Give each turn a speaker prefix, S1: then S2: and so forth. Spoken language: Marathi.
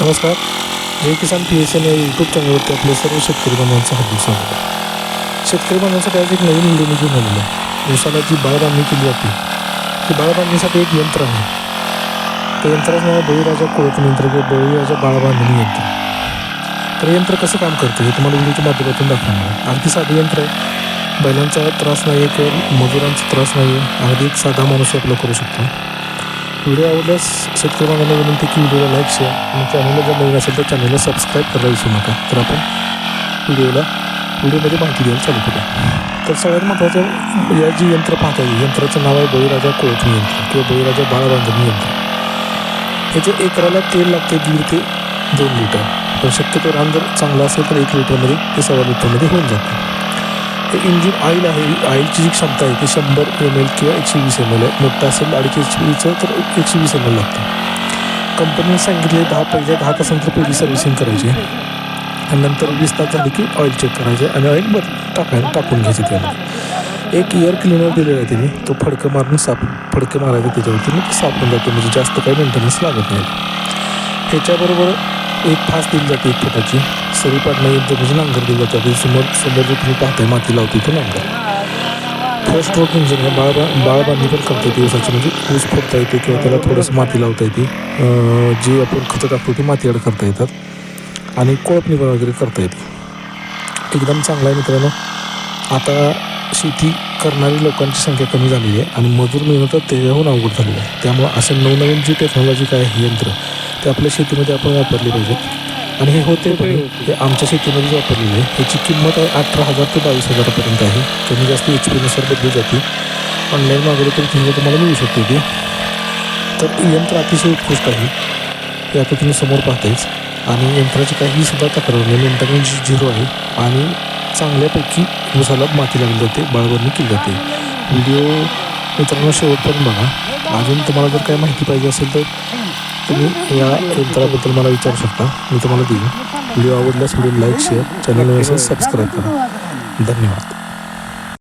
S1: नमस्कार. जय किसान पी एस एन या यूट्यूब चॅनलवरती आपले सर्व शेतकरी बांधवांचं हार्दिक स्वागत आहे. शेतकरी बांधवांसाठी आज एक नवीन व्हिडिओ मी घेऊन आलेलो आहे. ऊसाला जी बाळबांधणी केली जाते ती बाळबांधणीसाठी एक यंत्र आहे. त्या यंत्राचं नाव बळीराजा कोळप यंत्र किंवा बळीराजा बाळबांधणी यंत्र. तर यंत्र कसं काम करतं हे तुम्हाला व्हिडिओच्या माध्यमातून दाखवणार आहे. अगदी साधं यंत्र आहे. बैलांचा त्रास नाही आहे किंवा मजुरांचा त्रास नाही आहे अगदी एक साधा माणूस आपलं करू शकतो. व्हिडिओ आवडल्यास शेतकरी बांधवांना विनंती की व्हिडिओला लाईक शेअर. आणि चॅनलला जर नवीन असेल तर चॅनलला सबस्क्राईब करायला विसरू नका. तर आपण व्हिडिओला व्हिडिओमध्ये माहिती द्यायला चालू करूया. तर सगळ्यात महत्त्वाचं या जी यंत्र पाहता येईल यंत्राचं नाव आहे बळीराजा कोळपणी यंत्र किंवा बळीराजा बाळाबांधणी यंत्र. ह्याचे एकराला तेल लागते दीड ते दोन लिटर. पण शक्यतो रान जर चांगला असेल तर एक लिटरमध्ये ते सव्वा लिटरमध्ये होऊन जातं. इंजिन ऑइल आहे ऑइलची जी क्षमता आहे ती शंभर एम एल किंवा एकशे वीस एम एल आहे. मोठं असेल अडीच एच पीचं तर एकशे वीस एम एल लागतं. कंपनीने सांगितले दहा पहिल्या दहा तासानंतर पहिली सर्व्हिसिंग करायची. आणि नंतर वीस तास झाले की ऑइल चेक करायचे आणि ऑइल बद टाकाय टाकून घ्यायचे त्यामध्ये एक एअर क्लिनर दिलेला आहे त्याने तो फडकं मारून साफ फडकं मारायचं त्याच्यावरती ते साफ जातो. जाते म्हणजे जास्त काही मेंटेनन्स लागत नाही. ह्याच्याबरोबर एक फास्ट दिली जाते एक फुटाची. सरी पाडणं एक म्हणजे नांगर दिलं जातं ते समोर समोर जे तुम्ही पाहताय माती लावते तो नांगर फर्स्ट स्ट्रोक इंजिन आहे बाळबा बाळबांधणी पण करता येते दिवसाची म्हणजे ऊस फोडता येते किंवा त्याला थोडंसं माती लावता येते. जी आपण खतं टाकतो ती मातीआड करता येतात. आणि कोळपणी पण वगैरे करता येते. एकदम चांगला आहे मित्रांनो. आता शेती करणारी लोकांची संख्या कमी झालेली आहे आणि मजूर मिळणं तर त्याच्याहून अवघड झालेलं आहे. त्यामुळं असं नवनवीन जी टेक्नॉलॉजी काय आहे यंत्र ते आपल्या शेतीमध्ये आपण वापरली पाहिजेत. आणि हे होते पण हे आमच्या शेतीमध्येच वापरलेलं आहे ह्याची किंमत आहे अठरा हजार ते बावीस हजारापर्यंत आहे. कमी जास्त एच पीनुसार बदलू जाते. ऑनलाईन मागवलं तरी तुम्हाला तुम्हाला मिळू शकते ती. तर यंत्र अतिशय उत्कृष्ट आहे. हे आता तुम्ही समोर पाहतायच. आणि यंत्राची काही सुद्धा तक्रार नाही. मेंटेनन्स झिरो आहे आणि चांगल्यापैकी उसाला माती लागली जाते बाळवरणी केली जाते. व्हिडिओ मित्रांनो शेवटपर्यंत बघा. अजून तुम्हाला जर काही माहिती पाहिजे असेल तर तुम्ही या यंत्राबद्दल मला विचारू शकता. मी तुम्हाला देईन. व्हिडिओ आवडल्यास video like share channel subscribe करा. धन्यवाद.